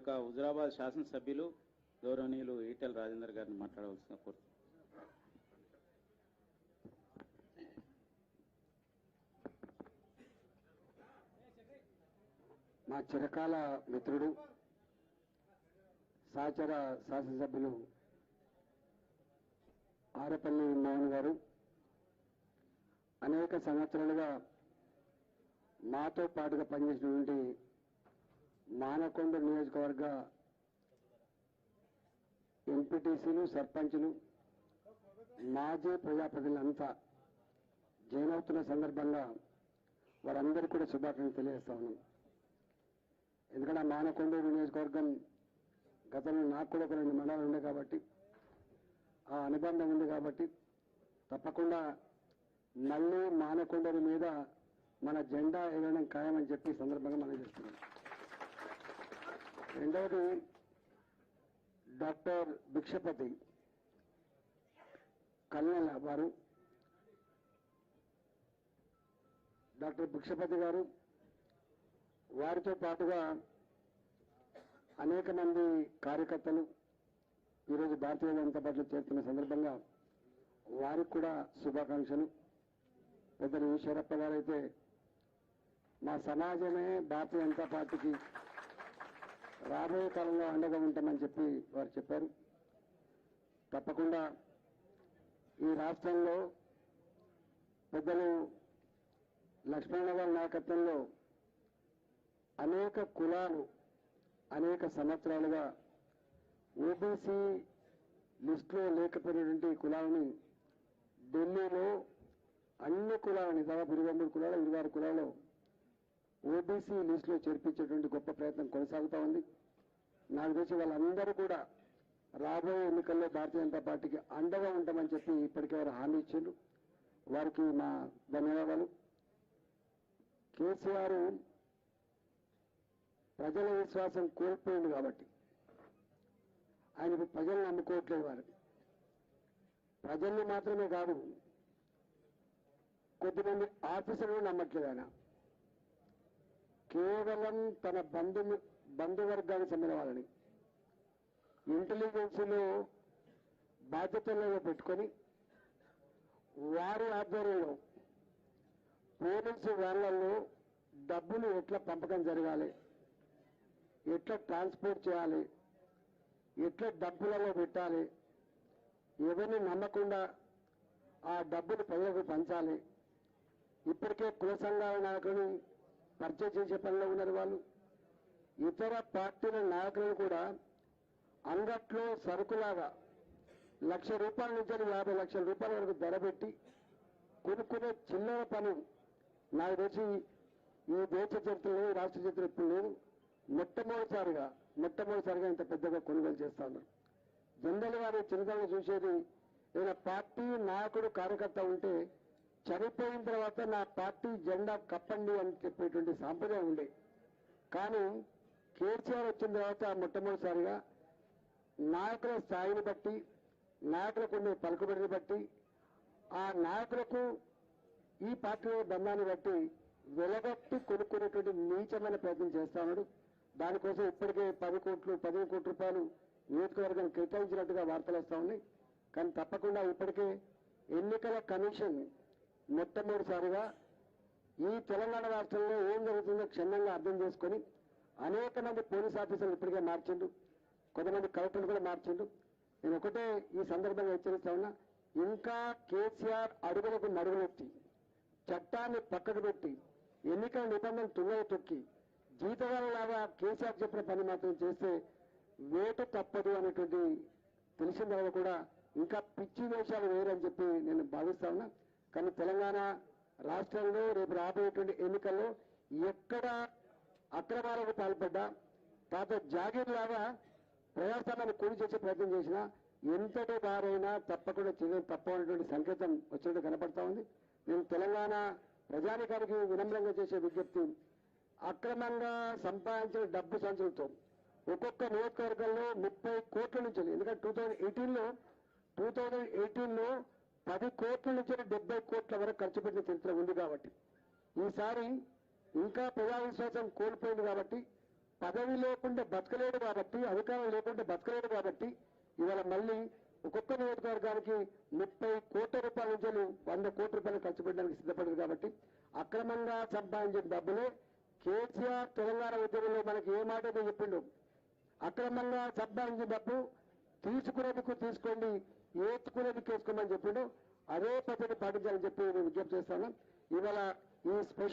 యొక్క హుజరాబాద్ శాసనసభ్యులు గౌరవనీయులు ఈటెల రాజేందర్ గారిని మాట్లాడవలసిన కోరుతున్నాను మా చిరకాల మిత్రుడు సహచర శాసనసభ్యులు ఆరపల్లి మోహన్ గారు అనేక సంవత్సరాలుగా మాతో పాటుగా పనిచేసినటువంటి మానకొండ నియోజకవర్గ ఎంపీటీసీలు సర్పంచ్లు మాజీ ప్రజాప్రతినిధులంతా జైన్ అవుతున్న సందర్భంగా వారందరికీ కూడా శుభాకాంక్షలు తెలియజేస్తా ఉన్నాం. ఎందుకంటే మానకొండూరు నియోజకవర్గం గతంలో నాకు కూడా ఒక రెండు మండలాలు ఉన్నాయి కాబట్టి ఆ అనుబంధం ఉంది కాబట్టి తప్పకుండా మళ్ళీ మానకొండూరు మీద మన జెండా ఎగరడం ఖాయమని చెప్పి సందర్భంగా మనం చేస్తున్నాం. రెండవది డాక్టర్ భిక్షపతి కల్నెల వారు. డాక్టర్ భిక్షపతి గారు వారితో పాటుగా అనేక మంది కార్యకర్తలు ఈరోజు భారతీయ జనతా పార్టీలో చేరుతున్న సందర్భంగా వారికి కూడా శుభాకాంక్షలు. పెద్దలు ఈశ్వరప్ప గారైతే మా సమాజమే భారతీయ జనతా పార్టీకి రాబోయే కాలంలో అండగా ఉంటామని చెప్పి వారు చెప్పారు. తప్పకుండా ఈ రాష్ట్రంలో పెద్దలు లక్ష్మణ గారి నాయకత్వంలో అనేక కులాలు అనేక సంవత్సరాలుగా ఓబీసీ లిస్టులో లేకపోయినటువంటి కులాలని ఢిల్లీలో అన్ని కులాలని దాదాపు ఇరవై మూడు కులాలు ఇరవై ఆరు కులాలు ఓబీసీ లిస్టులో చేర్పించేటువంటి గొప్ప ప్రయత్నం కొనసాగుతా ఉంది. నాకు తెలిసి వాళ్ళందరూ కూడా రాబోయే ఎన్నికల్లో భారతీయ జనతా పార్టీకి అండగా ఉంటామని చెప్పి ఇప్పటికే వారు హామీ ఇచ్చిండ్రు. వారికి మా ధన్యవాదాలు. కేసీఆర్ ప్రజల విశ్వాసం కోల్పోయింది కాబట్టి ఆయన ప్రజలను నమ్ముకోవట్లేదు వారు ప్రజల్ని మాత్రమే కాదు కొద్దిమంది ఆఫీసర్లు నమ్మట్లేదు ఆయన. కేవలం తన బంధుము బంధువర్గానికి చెందిన వాళ్ళని. ఇంటెలిజెన్సీలో బాధ్యతల్లో పెట్టుకొని వారి ఆధ్వర్యంలో పోలీసు వాళ్ళల్లో డబ్బులు ఎట్లా పంపకం జరగాలి ఎట్లా ట్రాన్స్పోర్ట్ చేయాలి ఎట్లా డబ్బులలో పెట్టాలి ఎవరిని నమ్మకుండా ఆ డబ్బులు ప్రజలకు పంచాలి. ఇప్పటికే కుల సంఘాల నాయకులను పరిచయం చేసే పనిలో ఉన్నారు వాళ్ళు. ఇతర పార్టీల నాయకులను కూడా అంగట్లో సరుకులాగా లక్ష రూపాయల నుంచి యాభై లక్షల రూపాయల వరకు ధర పెట్టి కొనుక్కునే చిల్లర పని నాకు తెలిసి ఈ దేశ చరిత్రలో రాష్ట్ర చరిత్ర ఇప్పుడు లేదు. మొట్టమొదటిసారిగా మొట్టమొదటిసారిగా ఇంత పెద్దగా కొనుగోలు చేస్తా ఉన్నారు. జనరల్ గారు చిన్నదాన్ని చూసేది ఏదైనా పార్టీ నాయకుడు కార్యకర్త ఉంటే చనిపోయిన తర్వాత నా పార్టీ జెండా కప్పండి అని చెప్పేటువంటి సాంప్రదాయం ఉండే. కానీ కేసీఆర్ వచ్చిన తర్వాత మొట్టమొదటిసారిగా నాయకుల స్థాయిని బట్టి నాయకులకు ఉండే పలుకుబడిని బట్టి ఆ నాయకులకు ఈ పార్టీ బంధాన్ని బట్టి వెలగట్టి కొనుక్కునేటువంటి నీచమైన ప్రయత్నం చేస్తున్నాడు దానికోసం ఇప్పటికే పది కోట్లు పదిహేను కోట్ల రూపాయలు నియోజకవర్గాన్ని కేటాయించినట్టుగా వార్తలు వస్తా ఉన్నాయి. కానీ తప్పకుండా ఇప్పటికే ఎన్నికల కమిషన్ మొట్టమొదటిసారిగా ఈ తెలంగాణ రాష్ట్రంలో ఏం జరుగుతుందో క్షుణ్ణంగా అర్థం చేసుకొని అనేక మంది పోలీస్ ఆఫీసర్లు ఇప్పటికే మార్చిండు కొంతమంది కలెక్టర్లు కూడా మార్చిండు నేను ఒకటే ఈ సందర్భంగా హెచ్చరిస్తా ఉన్నా ఇంకా కేసీఆర్ అడుగులకు మడుగులెత్తి చట్టాన్ని పక్కకు పెట్టి ఎన్నికల నిబంధనలు తుంగలు తొక్కి జీతగాలలాగా కేసీఆర్ చెప్పిన పని మాత్రం చేస్తే వేటు తప్పదు అనేటువంటి తెలిసిన తర్వాత కూడా ఇంకా పిచ్చి వేషాలు వేరని చెప్పి నేను భావిస్తా ఉన్నా. కానీ తెలంగాణ రాష్ట్రంలో రేపు రాబోయేటువంటి ఎన్నికల్లో ఎక్కడ అక్రమాలకు పాల్పడ్డా తాత జాగీర్ లాగా ప్రజాస్వామ్యాన్ని కూలి చేసే ప్రయత్నం చేసినా ఎంతటి వారైనా తప్పకుండా చేయడం తప్పనటువంటి సంకేతం వచ్చినట్టు కనపడతా ఉంది. నేను తెలంగాణ ప్రజానికానికి వినమ్రంగా చేసే విజ్ఞప్తి అక్రమంగా సంపాదించిన డబ్బు సంచులతో ఒక్కొక్క నియోజకవర్గంలో ముప్పై కోట్ల నుంచి ఎందుకంటే టూ థౌజండ్ ఎయిటీన్లో టూ థౌజండ్ ఎయిటీన్లో పది కోట్ల నుంచి డెబ్బై కోట్ల వరకు ఖర్చు పెట్టిన చరిత్ర ఉంది కాబట్టి. ఈసారి ఇంకా ప్రజా విశ్వాసం కోల్పోయింది కాబట్టి పదవి లేకుండా బతకలేడు కాబట్టి అధికారం లేకుండా బతకలేడు కాబట్టి ఇవాళ మళ్ళీ ఒక్కొక్క నియోజకవర్గానికి ముప్పై కోట్ల రూపాయల నుంచి వంద కోట్ల రూపాయలు ఖర్చు పెట్టడానికి సిద్ధపడింది కాబట్టి అక్రమంగా సంపాదించిన డబ్బులే కేసీఆర్ తెలంగాణ ఉద్యమంలో మనకి ఏ మాట చెప్పిండు. అక్రమంగా సంపాదించిన డబ్బు తీసుకునేందుకు తీసుకోండి. ఏతుకునేందుకు కేసుకోమని చెప్పిండు. అదే పద్ధతి పాటించాలని చెప్పి నేను విజ్ఞప్తి చేస్తాను. ఇవాళ ఈ స్పెషల్